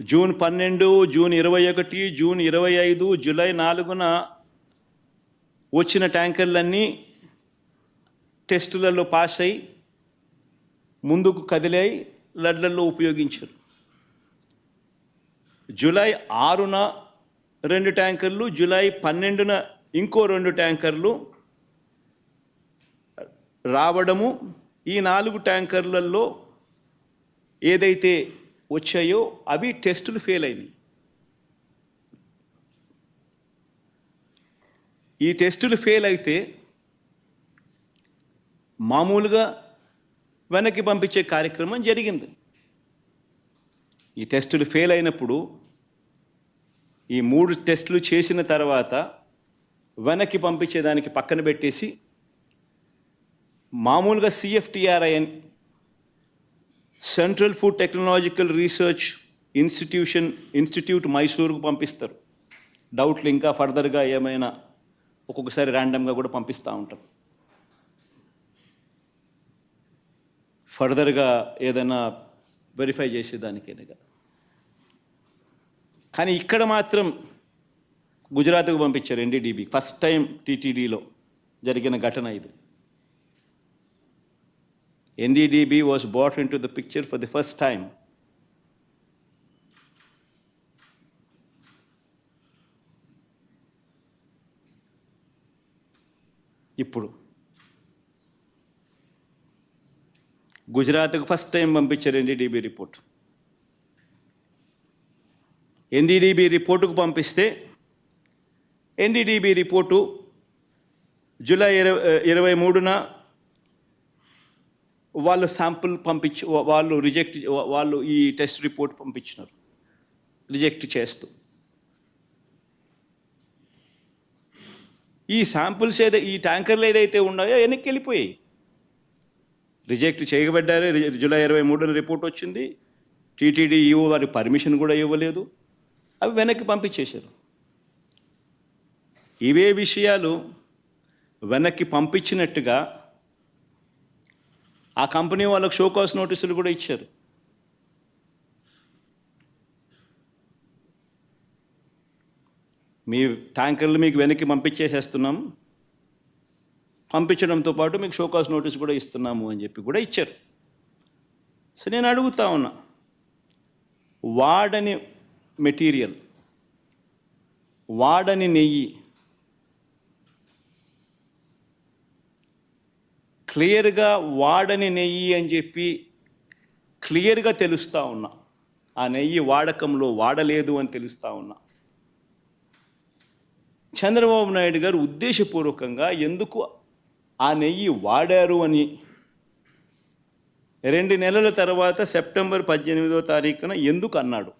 June పన్నెండు June ఇరవై ఒకటి జూన్ ఇరవై ఐదు జూలై నాలుగున వచ్చిన ట్యాంకర్లన్నీ టెస్టులలో పాస్ అయి ముందుకు కదిలాయి లడ్లలో ఉపయోగించారు. జూలై ఆరున రెండు ట్యాంకర్లు జూలై పన్నెండున ఇంకో రెండు ట్యాంకర్లు రావడము ఈ నాలుగు ట్యాంకర్లలో ఏదైతే వచ్చాయో అవి టెస్టులు ఫెయిల్ అయినాయి. ఈ టెస్టులు ఫెయిల్ అయితే మామూలుగా వెనక్కి పంపించే కార్యక్రమం జరిగింది. ఈ టెస్టులు ఫెయిల్ అయినప్పుడు ఈ మూడు టెస్టులు చేసిన తర్వాత వెనక్కి పంపించేదానికి పక్కన పెట్టేసి మామూలుగా CFTRI central food technological research institution institute మైసూరుకు పంపిస్తారు. డౌట్లు ఇంకా ఫర్దర్గా ఏమైనా ఒక్కొక్కసారి ర్యాండమ్గా కూడా పంపిస్తూ ఉంటారు ఫర్దర్గా ఏదైనా వెరిఫై చేసేదానికైనా కదా. కానీ ఇక్కడ మాత్రం గుజరాత్కు పంపించారు ఎన్డీడీబీ ఫస్ట్ టైం టీటీడీలో జరిగిన ఘటన ఇది. NDDB was brought into the picture for the first time. ఇప్పుడు గుజరాత్కు ఫస్ట్ టైం పంపించారు ఎన్డీడీబీ రిపోర్ట్ ఎన్డీడీబీ రిపోర్టుకు పంపిస్తే ఎన్డీడీబీ రిపోర్టు జూలై ఇరవై ఇరవై మూడున వాళ్ళు శాంపుల్ పంపించి వాళ్ళు రిజెక్ట్ వాళ్ళు ఈ టెస్ట్ రిపోర్ట్ పంపించినారు. రిజెక్ట్ చేస్తూ. ఈ శాంపుల్స్ ఏదో ఈ ట్యాంకర్లు ఏదైతే ఉన్నాయో వెనక్కి వెళ్ళిపోయాయి. రిజెక్ట్ చేయబడ్డారు జూలై ఇరవై మూడున రిపోర్ట్ వచ్చింది. టీటీడీ ఈఓ వారి పర్మిషన్ కూడా ఇవ్వలేదు. అవి వెనక్కి పంపించేశారు. ఇవే విషయాలు వెనక్కి పంపించినట్టుగా ఆ కంపెనీ వాళ్ళకు షోకాస్ నోటీసులు కూడా ఇచ్చారు. మీ ట్యాంకర్లు మీకు వెనక్కి పంపించేసేస్తున్నాం. పంపించడంతో పాటు మీకు షోకాస్ నోటీస్ కూడా ఇస్తున్నాము అని చెప్పి కూడా ఇచ్చారు. సో నేను అడుగుతా ఉన్నా వాడని మెటీరియల్ వాడని నెయ్యి క్లియర్గా వాడని నెయ్యి అని చెప్పి క్లియర్గా తెలుస్తూ ఉన్నా. ఆ నెయ్యి వాడకంలో వాడలేదు అని తెలుస్తూ ఉన్నా. చంద్రబాబు నాయుడు గారు ఉద్దేశపూర్వకంగా ఎందుకు ఆ నెయ్యి వాడారు అని రెండు నెలల తర్వాత సెప్టెంబర్ పద్దెనిమిదో తారీఖున ఎందుకు అన్నాడు?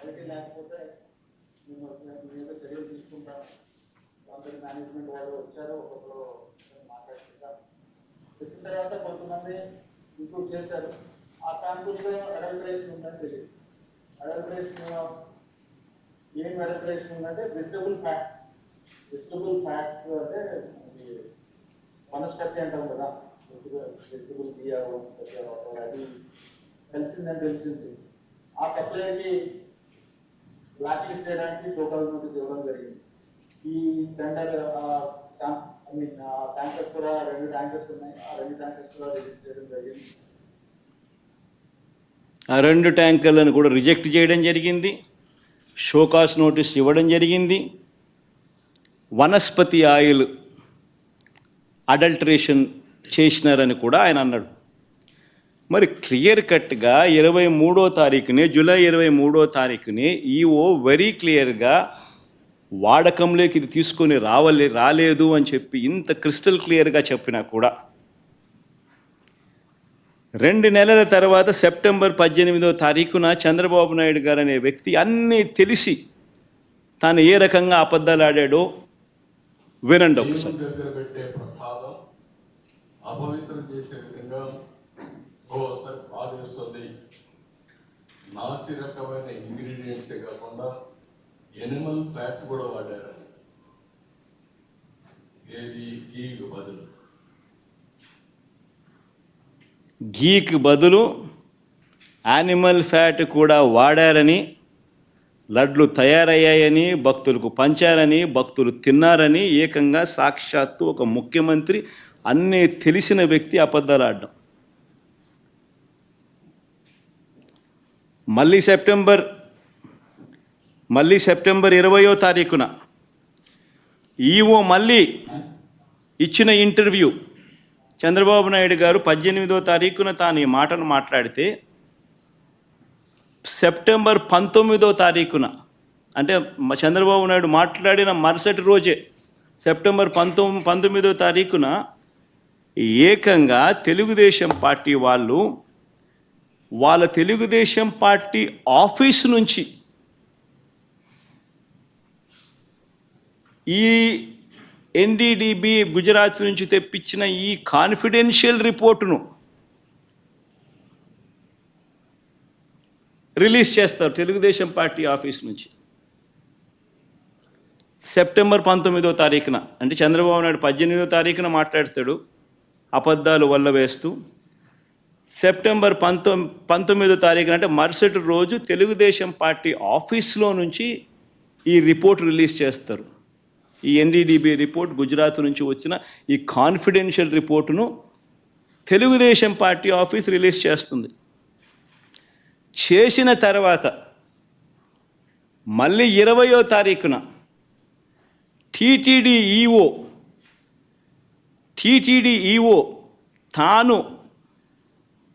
క్వాలిటీ లేకపోతే మేము మేము చర్యలు తీసుకుంటాం కొందరు మేనేజ్మెంట్ వాళ్ళు వచ్చారు ఒకరు మాట్లాడుకుంటాం చెప్పిన తర్వాత కొంతమంది ఇంప్రూవ్ చేశారు. ఆ శాంపుల్స్ అడల్ట్రేషన్ ఉందని తెలియదు. అడల్ట్రేషన్ ఏం అడల్ట్రేషన్ ఉందంటే వెజిటబుల్ ఫ్యాట్స్ వెజిటబుల్ ఫ్యాట్స్ అంటే వనస్పతి అంటాం కదా. వెజిటబుల్ బియ్య వనస్పతి అది తెలిసిందని తెలిసింది. ఆ సప్లైకి బ్లాక్ లిస్ట్ చేయడానికి సోకాల్ నోటీస్ ఇవ్వడం జరిగింది. ఈ టెండర్ ఐ మీన్ ట్యాంకర్స్ కూడా రెండు ట్యాంకర్స్ ఉన్నాయి. ఆ రెండు ట్యాంకర్స్ కూడా రిజెక్ట్ చేయడం జరిగింది. ఆ రెండు ట్యాంకర్లను కూడా రిజెక్ట్ చేయడం జరిగింది. షోకాస్ నోటీస్ ఇవ్వడం జరిగింది. వనస్పతి ఆయిల్ అడల్టరేషన్ చేసినారని కూడా ఆయన అన్నాడు. మరి క్లియర్ కట్గా ఇరవై మూడో తారీఖునే జూలై ఇరవై మూడో తారీఖునే ఈఓ వెరీ క్లియర్గా వాడకంలోకి ఇది తీసుకొని రావలే రాలేదు అని చెప్పి ఇంత క్రిస్టల్ క్లియర్గా చెప్పినా కూడా. రెండు నెలల తర్వాత సెప్టెంబర్ పద్దెనిమిదో తారీఖున చంద్రబాబు నాయుడు గారు అనే వ్యక్తి అన్నీ తెలిసి తాను ఏ రకంగా అబద్ధాలు ఆడాడో వినండి ఒకసారి. నాసి రకమైన ఇంగ్రీడియంట్సే కాకుండా ఎనిమల్ ఫ్యాట్ కూడా వాడారని ఏది? గీకు బదులు. గీకి బదులు యానిమల్ ఫ్యాట్ కూడా వాడారని లడ్లు తయారయ్యాయని భక్తులకు పంచారని భక్తులు తిన్నారని ఏకంగా సాక్షాత్తు ఒక ముఖ్యమంత్రి అన్నీ తెలిసిన వ్యక్తి అబద్ధాలు ఆడడం. మళ్ళీ సెప్టెంబర్ మళ్ళీ సెప్టెంబర్ ఇరవయో తారీఖున ఈఓ మళ్ళీ ఇచ్చిన ఇంటర్వ్యూ. చంద్రబాబు నాయుడు గారు పద్దెనిమిదో తారీఖున తాను ఈ మాటను మాట్లాడితే సెప్టెంబర్ పంతొమ్మిదో తారీఖున అంటే చంద్రబాబు నాయుడు మాట్లాడిన మరుసటి రోజే సెప్టెంబర్ పంతొమ్మిది పంతొమ్మిదో తారీఖున ఏకంగా తెలుగుదేశం పార్టీ వాళ్ళు వాళ్ళ తెలుగుదేశం పార్టీ ఆఫీస్ నుంచి ఈ ఎన్డీడీబీ గుజరాత్ నుంచి తెప్పించిన ఈ కాన్ఫిడెన్షియల్ రిపోర్టును రిలీజ్ చేస్తారు తెలుగుదేశం పార్టీ ఆఫీస్ నుంచి. సెప్టెంబర్ పంతొమ్మిదో తారీఖున అంటే చంద్రబాబు నాయుడు పద్దెనిమిదో తారీఖున మాట్లాడతాడు అబద్ధాలు వల్ల వేస్తూ సెప్టెంబర్ పంతొ పంతొమ్మిదో తారీఖున అంటే మరుసటి రోజు తెలుగుదేశం పార్టీ ఆఫీస్లో నుంచి ఈ రిపోర్ట్ రిలీజ్ చేస్తారు. ఈ ఎన్డీడీబీ రిపోర్ట్ గుజరాత్ నుంచి వచ్చిన ఈ కాన్ఫిడెన్షియల్ రిపోర్టును తెలుగుదేశం పార్టీ ఆఫీస్ రిలీజ్ చేస్తుంది. చేసిన తర్వాత మళ్ళీ ఇరవయో తారీఖున టీటీడీ ఈఓ టీటీడీ ఈఓ తాను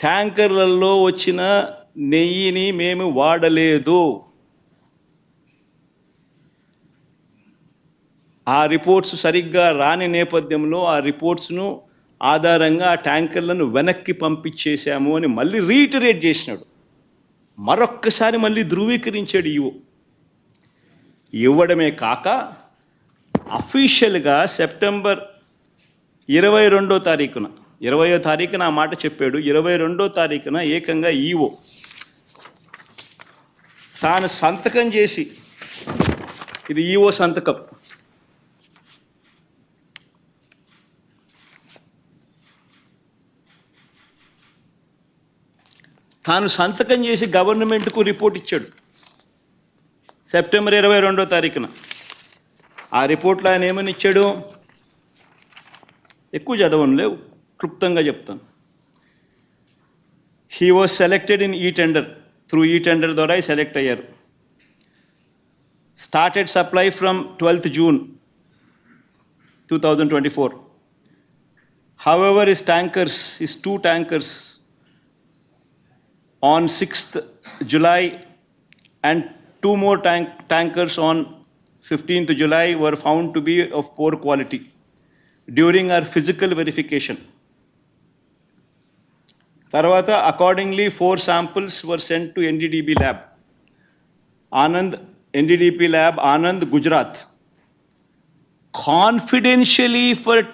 ట్యాంకర్లలో వచ్చిన నెయ్యిని మేము వాడలేదు. ఆ రిపోర్ట్స్ సరిగ్గా రాని నేపథ్యంలో ఆ రిపోర్ట్స్ను ఆధారంగా ఆ ట్యాంకర్లను వెనక్కి పంపించేశాము అని మళ్ళీ రీటరేట్ చేసినాడు. మరొక్కసారి మళ్ళీ ధృవీకరించాడు ఇవో ఇవ్వడమే కాక అఫీషియల్గా సెప్టెంబర్ ఇరవై రెండో తారీఖున ఇరవయో తారీఖున ఆ మాట చెప్పాడు. ఇరవై రెండో తారీఖున ఏకంగా ఈవో తాను సంతకం చేసి ఇది ఈవో సంతకం. తాను సంతకం చేసి గవర్నమెంట్కు రిపోర్ట్ ఇచ్చాడు. సెప్టెంబర్ ఇరవై రెండో తారీఖున. ఆ రిపోర్ట్లో ఆయన ఏమని ఇచ్చాడు? ఎక్కువ చదవను లేవు. క్లుప్తంగా చెప్తాను హీ వాజ్ సెలెక్టెడ్ ఇన్ ఈ టెండర్ త్రూ ఈ టెండర్ ద్వారా సెలెక్ట్ అయ్యారు started supply from twelfth June two thousand twenty four however is tankers is two tankers on 6th July and two more tank, tankers on 15th July were found to be of poor quality during our physical verification. తర్వాత accordingly four samples were sent to NDDB lab Anand NDDB lab Anand Gujarat. Confidentially for